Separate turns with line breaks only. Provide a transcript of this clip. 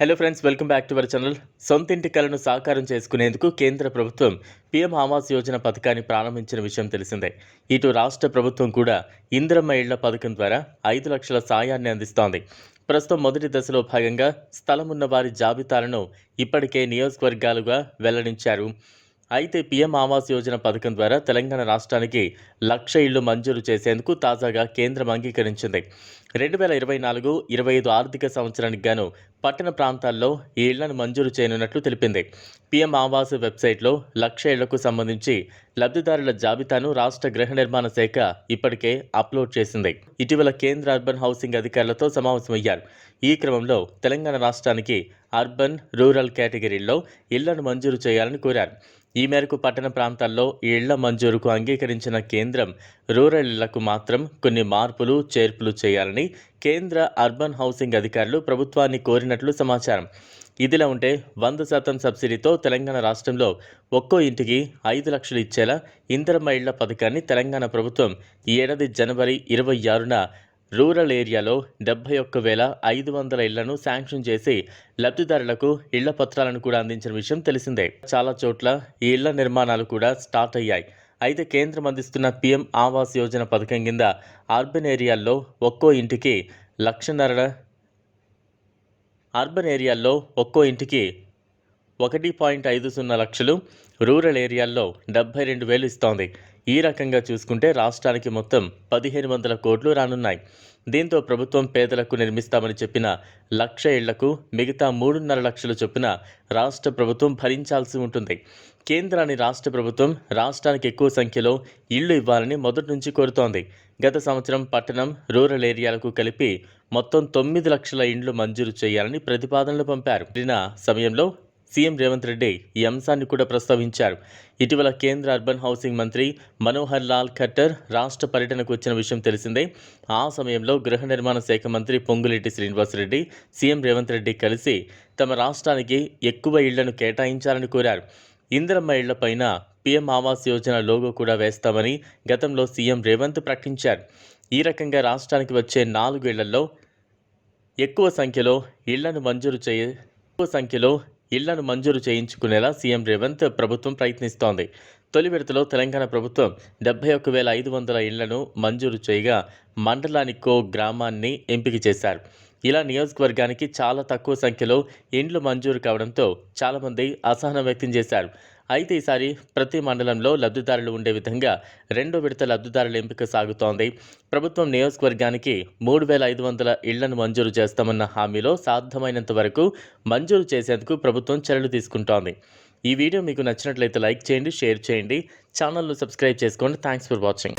Hello friends welcome back to our channel సొంతింటి కలను సాకారం చేసుకునేందుకు కేంద్ర ప్రభుత్వం పీఎం ఆవాస్ యోజన పథకాన్ని ప్రారంభించిన విషయం తెలిసిందే. ఇటు రాష్ట్ర ప్రభుత్వం కూడా ఇందిరమ్మ ఇళ్ళ పథకం ద్వారా ఐదు లక్షల సాయాన్ని అందిస్తోంది. ప్రస్తుతం మొదటి దశలో భాగంగా స్థలం ఉన్న వారి జాబితాలను ఇప్పటికే నియోజకవర్గాలుగా వెల్లడించారు. అయితే పీఎం ఆవాస్ యోజన పథకం ద్వారా తెలంగాణ రాష్ట్రానికి లక్ష ఇళ్ళు మంజూరు చేసేందుకు తాజాగా కేంద్రం అంగీకరించింది. రెండు వేల ఇరవై నాలుగు ఇరవై ఐదు ఆర్థిక సంవత్సరానికి గాను పట్టణ ప్రాంతాల్లో ఈ ఇళ్ళను మంజూరు చేయనున్నట్లు తెలిపింది. పీఎం ఆవాస్ వెబ్సైట్లో లక్ష ఇళ్ళకు సంబంధించి లబ్ధిదారుల జాబితాను రాష్ట్ర గృహ నిర్మాణ శాఖ ఇప్పటికే అప్లోడ్ చేసింది. ఇటీవల కేంద్ర అర్బన్ హౌసింగ్ అధికారులతో సమావేశమయ్యారు. ఈ క్రమంలో తెలంగాణ రాష్ట్రానికి అర్బన్ రూరల్ కేటగిరీల్లో ఇళ్ళను మంజూరు చేయాలని కోరారు. ఈ మేరకు పట్టణ ప్రాంతాల్లో ఈ ఇళ్ళ మంజూరుకు అంగీకరించిన కేంద్రం రూరల్ ఇళ్ళకు మాత్రం కొన్ని మార్పులు చేర్పులు చేయాలని కేంద్ర అర్బన్ హౌసింగ్ అధికారులు ప్రభుత్వాన్ని కోరినట్లు సమాచారం. ఇదిలా ఉంటే వంద శాతం సబ్సిడీతో తెలంగాణ రాష్ట్రంలో ఒక్కో ఇంటికి ఐదు లక్షలు ఇచ్చేలా ఇందిరమ్మ ఇళ్ళ పథకాన్ని తెలంగాణ ప్రభుత్వం ఈ ఏడాది జనవరి ఇరవై ఆరున రూరల్ ఏరియాలో డెబ్బై ఒక్క వేల ఐదు వందల ఇళ్ళను శాంక్షన్ చేసి లబ్ధిదారులకు ఇళ్ళ పత్రాలను కూడా అందించిన విషయం తెలిసిందే. చాలా చోట్ల ఈ ఇళ్ళ నిర్మాణాలు కూడా స్టార్ట్ అయ్యాయి. అయితే కేంద్రం అందిస్తున్న పీఎం ఆవాస్ యోజన పథకం కింద అర్బన్ ఏరియాల్లో ఒక్కో ఇంటికి లక్షన్నర అర్బన్ ఏరియాల్లో ఒక్కో ఇంటికి ఒకటి పాయింట్ ఐదు సున్నా లక్షలు రూరల్ ఏరియాల్లో డెబ్బై రెండు వేలు ఇస్తోంది. ఈ రకంగా చూసుకుంటే రాష్ట్రానికి మొత్తం పదిహేను వందల కోట్లు రానున్నాయి. దీంతో ప్రభుత్వం పేదలకు నిర్మిస్తామని చెప్పిన లక్ష ఇళ్ళకు మిగతా మూడున్నర లక్షల చొప్పున రాష్ట్ర ప్రభుత్వం భరించాల్సి ఉంటుంది. కేంద్రాన్ని రాష్ట్ర ప్రభుత్వం రాష్ట్రానికి ఎక్కువ సంఖ్యలో ఇళ్ళు ఇవ్వాలని మొదటి నుంచి కోరుతోంది. గత సంవత్సరం పట్టణం రూరల్ ఏరియాలకు కలిపి మొత్తం తొమ్మిది లక్షల ఇండ్లు మంజూరు చేయాలని ప్రతిపాదనలు పంపారు. సమయంలో సీఎం రేవంత్ రెడ్డి ఈ అంశాన్ని కూడా ప్రస్తావించారు. ఇటీవల కేంద్ర అర్బన్ హౌసింగ్ మంత్రి మనోహర్ లాల్ ఖట్టర్ రాష్ట్ర పర్యటనకు వచ్చిన విషయం తెలిసిందే. ఆ సమయంలో గృహ నిర్మాణ శాఖ మంత్రి పొంగులేటి శ్రీనివాసరెడ్డి సీఎం రేవంత్ రెడ్డి కలిసి తమ రాష్ట్రానికి ఎక్కువ ఇళ్ళను కేటాయించాలని కోరారు. ఇందిరమ్మ ఇళ్ళపైన పీఎం ఆవాస్ యోజన లోగో కూడా వేస్తామని గతంలో సీఎం రేవంత్ ప్రకటించారు. ఈ రకంగా రాష్ట్రానికి వచ్చే నాలుగు ఇళ్ళలో ఎక్కువ సంఖ్యలో ఇళ్ళను మంజూరు చేయ ఎక్కువ సంఖ్యలో ఇళ్ళను మంజూరు చేయించుకునేలా సీఎం రేవంత్ ప్రభుత్వం ప్రయత్నిస్తోంది. తొలి విడతలో తెలంగాణ ప్రభుత్వం డెబ్బై ఒక్క వేల ఐదు వందల ఇళ్ళను మంజూరు చేయగా మండలానికో గ్రామాన్ని ఎంపిక చేశారు. ఇలా నియోజకవర్గానికి చాలా తక్కువ సంఖ్యలో ఇండ్లు మంజూరు కావడంతో చాలామంది అసహనం వ్యక్తం చేశారు. అయితే ఈసారి ప్రతి మండలంలో లబ్ధిదారులు ఉండే విధంగా రెండో విడత లబ్ధిదారుల ఎంపిక సాగుతోంది. ప్రభుత్వం నియోజకవర్గానికి మూడు వేల ఐదు వందల ఇళ్ళను మంజూరు చేస్తామన్న హామీలో సాధ్యమైనంత వరకు మంజూరు చేసేందుకు ప్రభుత్వం చర్యలు తీసుకుంటోంది. ఈ వీడియో మీకు నచ్చినట్లయితే లైక్ చేయండి షేర్ చేయండి. ఛానల్ను సబ్స్క్రైబ్ చేసుకోండి. Thanks for watching.